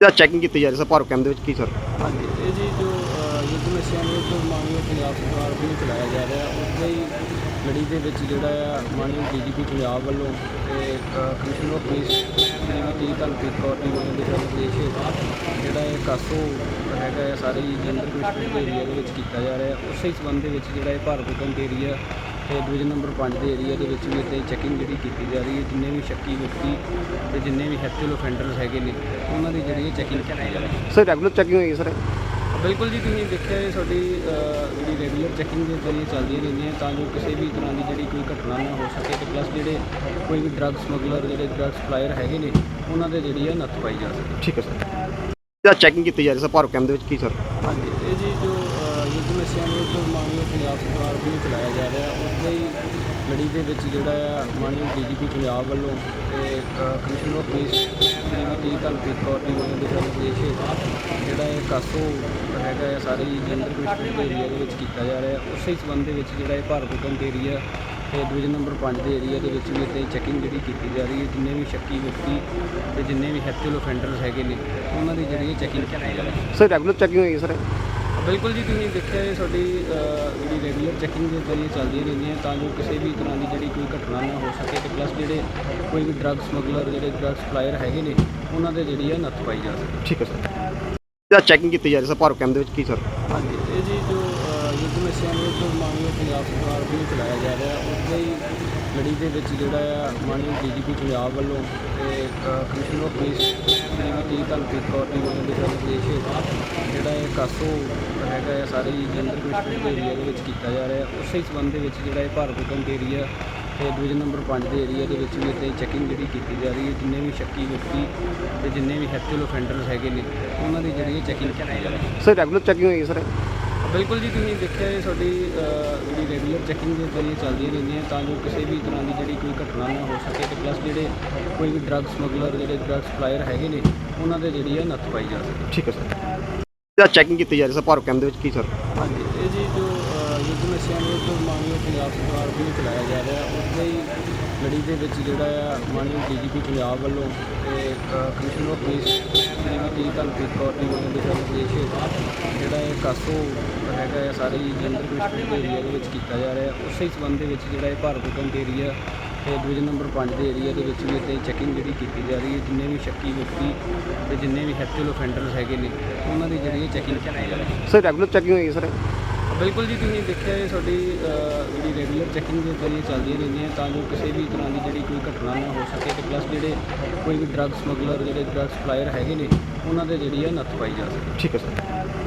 ਜਾਂ ਚੈਕਿੰਗ ਕੀਤੀ ਜਾ ਰਹੀ ਸਰ ਭਾਰਤ ਕੈਂਪ ਦੇ ਵਿੱਚ ਕੀ ਸਰ? ਹਾਂਜੀ ਇਹ ਜੀ ਜੋ ਅ, ਯੁੱਧ ਨਸ਼ਿਆਂ ਵਿਰੁੱਧ ਮਾਨਯੋਗ ਪੰਜਾਬ ਸਰਕਾਰ ਵੱਲੋਂ ਚਲਾਇਆ ਜਾ ਰਿਹਾ ਉਸ ਦੀ ਲੜੀ ਦੇ ਵਿੱਚ ਜਿਹੜਾ ਆ ਮਾਨਯੋਗ ਡੀਜੀਪੀ ਪੰਜਾਬ ਵੱਲੋਂ ਤੇ commissioner of police Shrimati Dhanpreet Kaur ji ਵੱਲੋਂ ਦਿਸ਼ਾ ਨਿਰਦੇਸ਼ ਜਿਹੜਾ ਇਹ ਕਾਸੋ ਹੈਗਾ ਆ ਸਾਰੀ ਜਨਰਲ ਕਮਿਸ਼ਨਰ ਦੇ ਏਰੀਆ ਦੇ ਵਿੱਚ ਕੀਤਾ ਜਾ ਰਿਹਾ। ਉਸੇ ਹੀ ਸੰਬੰਧ ਦੇ ਵਿੱਚ ਜਿਹੜਾ ਇਹ ਭਾਰਤ ਕੈਂਪ ਏਰੀਆ ਤੇ ਡਿਵੀਜ਼ਨ ਨੰਬਰ 5 ਦੇ ਏਰੀਆ ਦੇ ਵਿੱਚ ਵੀ ਇੱਥੇ ਚੈਕਿੰਗ ਜਿਹੜੀ ਕੀਤੀ ਜਾ ਰਹੀ ਹੈ। ਜਿੰਨੇ ਵੀ ਸ਼ੱਕੀ ਵਿਅਕਤੀ ਤੇ ਜਿੰਨੇ ਵੀ ਹੈਪਚੁਅਲ ਅਫੈਂਡਰਸ ਹੈਗੇ ਨੇ ਉਹਨਾਂ ਦੀ ਜਿਹੜੀ ਚੈਕਿੰਗ ਕੀਤੀ ਜਾ ਰਹੀ ਹੈ। ਸਰ ਰੈਗੂਲਰ ਚੈਕਿੰਗ ਹੋਈ ਸਰ? ਬਿਲਕੁਲ ਜੀ ਤੁਸੀਂ ਦੇਖਿਆ ਇਹ ਸਾਡੀ ਜਿਹੜੀ ਰੈਗੂਲਰ ਚੈਕਿੰਗ ਦੇ ਜ਼ਰੀਏ ਚੱਲਦੀਆਂ ਰਹਿੰਦੀਆਂ ਤਾਂ ਜੋ ਕਿਸੇ ਵੀ ਤਰ੍ਹਾਂ ਦੀ ਜਿਹੜੀ ਕੋਈ ਘਟਨਾ ਨਾ ਹੋ ਸਕੇ ਤੇ ਪਲੱਸ ਜਿਹੜੇ ਕੋਈ ਵੀ ਡਰੱਗ ਸਮਗਲਰ ਜਿਹੜੇ ਡਰੱਗ ਸਪਲਾਇਰ ਹੈਗੇ ਨੇ ਉਹਨਾਂ ਦੇ ਜਿਹੜੀ ਆ ਨੱਥ ਪਾਈ ਜਾ ਸਕੇ। ਠੀਕ ਹੈ ਸਰ। ਚੈਕਿੰਗ ਕੀਤੀ ਜਾ ਰਹੀ ਸਰ ਭਾਰਤ ਕੈਂਪ ਦੇ ਵਿੱਚ ਕੀ ਸਰ? ਹਾਂਜੀ ਇਹ ਜੀ ਜੋ ਯੁੱਧ ਨਸ਼ਿਆਂ ਵਿਰੁੱਧ ਮਾਨਯੋਗ ਪੰਜਾਬ ਚਲਾਇਆ ਜਾ ਰਿਹਾ। ਉਸ ਦੀ ਲੜੀ ਦੇ ਵਿੱਚ ਜਿਹੜਾ ਆ, ਮਾਨਯੋਗ ਡੀਜੀਪੀ ਪੰਜਾਬ ਵੱਲੋਂ ਤੇ commissioner of police Shrimati Dhanpreet Kaur ji ਵੱਲੋਂ ਦਿਸ਼ਾ ਨਿਰਦੇਸ਼ ਜਿਹੜਾ ਇਹ ਕਾਸੋ ਹੈਗਾ ਆ, ਸਾਰੀ ਜਲੰਧਰ ਕਮਿਸ਼ਨਰ ਦੇ ਏਰੀਆ ਦੇ ਵਿੱਚ ਕੀਤਾ ਜਾ ਰਿਹਾ। ਉਸੇ ਹੀ ਸੰਬੰਧ ਦੇ ਵਿੱਚ ਜਿਹੜਾ ਇਹ ਭਾਰਤ ਕੈਂਪ ਏਰੀਆ ਤੇ ਡਿਵੀਜ਼ਨ ਨੰਬਰ 5 ਦੇ ਏਰੀਆ ਦੇ ਵਿੱਚ ਵੀ ਇੱਥੇ ਚੈਕਿੰਗ ਜਿਹੜੀ ਕੀਤੀ ਜਾ ਰਹੀ ਹੈ। ਜਿੰਨੇ ਵੀ ਸ਼ੱਕੀ ਵਿਅਕਤੀ ਤੇ ਜਿੰਨੇ ਵੀ ਹੈਪਚੁਅਲ ਅਫੈਂਡਰਸ ਹੈਗੇ ਨੇ, ਉਹਨਾਂ ਦੀ ਜਿਹੜੀ ਚੈਕਿੰਗ ਕੀਤੀ ਜਾ ਰਹੀ ਹੈ। ਸਰ ਰੈਗੂਲਰ ਚੈਕਿੰਗ ਹੋਈ ਸਰ ਬਿਲਕੁਲ ਜੀ ਤੁਸੀਂ ਦੇਖਿਆ ਇਹ ਸਾਡੀ ਜਿਹੜੀ ਰੈਗੂਲਰ ਚੈਕਿੰਗ ਦੇ ਜ਼ਰੀਏ ਚੱਲਦੀਆਂ ਰਹਿੰਦੀਆਂ ਤਾਂ ਜੋ ਕਿਸੇ ਵੀ ਤਰ੍ਹਾਂ ਦੀ ਜਿਹੜੀ ਕੋਈ ਘਟਨਾ ਨਾ ਹੋ ਸਕੇ ਤੇ ਪਲੱਸ ਜਿਹੜੇ ਕੋਈ ਵੀ ਡਰੱਗ ਸਮਗਲਰ ਜਿਹੜੇ ਡਰੱਗ ਸਪਲਾਇਰ ਹੈਗੇ ਨੇ ਉਹਨਾਂ ਦੇ ਜਿਹੜੀ ਆ ਨੱਥ ਪਾਈ ਜਾ ਸਕੇ। ਠੀਕ ਹੈ ਸਰ। ਜਾਂ ਚੈਕਿੰਗ ਕੀਤੀ ਜਾ ਰਹੀ ਸਰ ਭਾਰਤ ਕੈਂਪ ਦੇ ਵਿੱਚ ਕੀ ਸਰ? ਹਾਂਜੀ ਇਹ ਜੀ ਜੋ ਯੁੱਧ ਨਸ਼ਿਆਂ ਵਿਰੁੱਧ ਮਾਨਯੋਗ ਪੰਜਾਬ ਸਰਕਾਰ ਵੱਲੋਂ ਚਲਾਇਆ ਜਾ ਰਿਹਾ ਉਸ ਦੀ ਲੜੀ ਦੇ ਵਿੱਚ ਜਿਹੜਾ ਆ ਮਾਨਯੋਗ ਡੀਜੀਪੀ ਪੰਜਾਬ ਵੱਲੋਂ ਤੇ commissioner of police Shrimati Dhanpreet Kaur ji ਵੱਲੋਂ ਦਿਸ਼ਾ ਨਿਰਦੇਸ਼ ਜਿਹੜਾ ਇਹ ਕਾਸੋ ਹੈਗਾ ਹੈ ਸਾਰੇ ਜਲੰਧਰ ਕਮਿਸ਼ਨਰ ਦੇ ਏਰੀਆ ਦੇ ਵਿੱਚ ਕੀਤਾ ਜਾ ਰਿਹਾ। ਉਸੇ ਹੀ ਸੰਬੰਧ ਦੇ ਵਿੱਚ ਜਿਹੜਾ ਇਹ ਭਾਰਤ ਦੇ ਏਰੀਆ ਤੇ ਡਿਵੀਜ਼ਨ ਨੰਬਰ 5 ਦੇ ਏਰੀਆ ਦੇ ਵਿੱਚ ਵੀ ਇੱਥੇ ਚੈਕਿੰਗ ਜਿਹੜੀ ਕੀਤੀ ਜਾ ਰਹੀ ਹੈ ਜਿੰਨੇ ਵੀ ਸ਼ੱਕੀ ਵਿਅਕਤੀ ਤੇ ਜਿੰਨੇ ਵੀ ਹੈਪਚੁਅਲ ਅਫੈਂਡਰਸ ਹੈਗੇ ਨੇ, ਉਹਨਾਂ ਦੀ ਜਿਹੜੀ ਚੈਕਿੰਗ ਕੀਤੀ ਜਾ ਰਹੀ ਹੈ ਸਰ ਰੈਗੂਲਰ ਚੈਕਿੰਗ ਹੋਈ ਸਰ? ਬਿਲਕੁਲ ਜੀ ਤੁਸੀਂ ਦੇਖਿਆ ਇਹ ਸਾਡੀ ਜਿਹੜੀ ਰੈਗੂਲਰ ਚੈਕਿੰਗ ਦੇ ਜ਼ਰੀਏ ਚੱਲਦੀਆਂ ਰਹਿੰਦੀਆਂ ਤਾਂ ਜੋ ਕਿਸੇ ਵੀ ਤਰ੍ਹਾਂ ਦੀ ਜਿਹੜੀ ਕੋਈ ਘਟਨਾ ਨਾ ਹੋ ਸਕੇ ਤੇ ਪਲੱਸ ਜਿਹੜੇ ਕੋਈ ਵੀ ਡਰੱਗ ਸਮਗਲਰ ਜਿਹੜੇ ਡਰੱਗ ਸਪਲਾਇਰ ਹੈਗੇ ਨੇ ਉਹਨਾਂ ਦੇ ਜਿਹੜੀ ਆ ਨੱਥ ਪਾਈ ਜਾ ਸਕੇ। ਠੀਕ ਹੈ ਸਰ। ਜਾਂ ਚੈਕਿੰਗ ਕੀਤੀ ਜਾ ਰਹੀ ਸਰ ਭਾਰਤ ਕੈਂਪ ਦੇ ਵਿੱਚ ਕੀ ਸਰ? ਹਾਂਜੀ ਇਹ ਜੀ ਜੋ ਯੁੱਧ ਨਸ਼ਿਆਂ ਵਿਰੁੱਧ ਮਾਨਯੋਗ ਪੰਜਾਬ ਸਰਕਾਰ ਵੱਲੋਂ ਚਲਾਇਆ ਜਾ ਰਿਹਾ ਉਸ ਦੀ ਲੜੀ ਦੇ ਵਿੱਚ ਜਿਹੜਾ ਆ ਮਾਨਯੋਗ ਡੀਜੀਪੀ ਪੰਜਾਬ ਵੱਲੋਂ ਤੇ commissioner of police Shrimati Dhanpreet Kaur ji ਵੱਲੋਂ ਦਿਸ਼ਾ ਨਿਰਦੇਸ਼ ਜਿਹੜਾ ਇਹ ਕਾਸੋ ਹੈਗਾ ਆ ਸਾਰੀ ਜਲੰਧਰ ਕਮਿਸ਼ਨਰ ਦੇ ਏਰੀਆ ਦੇ ਵਿੱਚ ਕੀਤਾ ਜਾ ਰਿਹਾ। ਉਸੇ ਹੀ ਸੰਬੰਧ ਦੇ ਵਿੱਚ ਜਿਹੜਾ ਇਹ ਭਾਰਤ ਕੈਂਪ ਏਰੀਆ ਤੇ ਡਿਵੀਜ਼ਨ ਨੰਬਰ 5 ਦੇ ਏਰੀਆ ਦੇ ਵਿੱਚ ਵੀ ਇੱਥੇ ਚੈਕਿੰਗ ਜਿਹੜੀ ਕੀਤੀ ਜਾ ਰਹੀ ਹੈ। ਜਿੰਨੇ ਵੀ ਸ਼ੱਕੀ ਵਿਅਕਤੀ ਤੇ ਜਿੰਨੇ ਵੀ ਹੈਪਚੁਅਲ ਅਫੈਂਡਰਸ ਹੈਗੇ ਨੇ ਉਹਨਾਂ ਦੀ ਜਿਹੜੀ ਚੈਕਿੰਗ ਕੀਤੀ ਜਾ ਰਹੀ ਹੈ। ਸਰ ਰੈਗੂਲਰ ਚੈਕਿੰਗ ਹੋਈ ਸਰ? ਬਿਲਕੁਲ ਜੀ ਤੁਸੀਂ ਦੇਖਿਆ ਇਹ ਸਾਡੀ ਰੈਗੂਲਰ ਚੈਕਿੰਗ ਦੇ ਕਰੀਏ ਚੱਲਦੀਆਂ ਰਹਿੰਦੀਆਂ, ਤਾਂ ਜੋ ਕਿਸੇ ਵੀ ਤਰ੍ਹਾਂ ਦੀ ਜਿਹੜੀ ਕੋਈ ਘਟਨਾ ਨਾ ਹੋ ਸਕੇ ਤੇ ਪਲੱਸ ਜਿਹੜੇ ਕੋਈ ਵੀ ਡਰੱਗ ਸਮਗਲਰ ਜਿਹੜੇ ਡਰੱਗ ਸਪਲਾਇਰ ਹੈਗੇ ਨੇ, ਉਹਨਾਂ ਦੇ ਜਿਹੜੀ ਆ ਨੱਥ ਪਾਈ ਜਾ ਸਕੇ। ਠੀਕ ਹੈ ਸਰ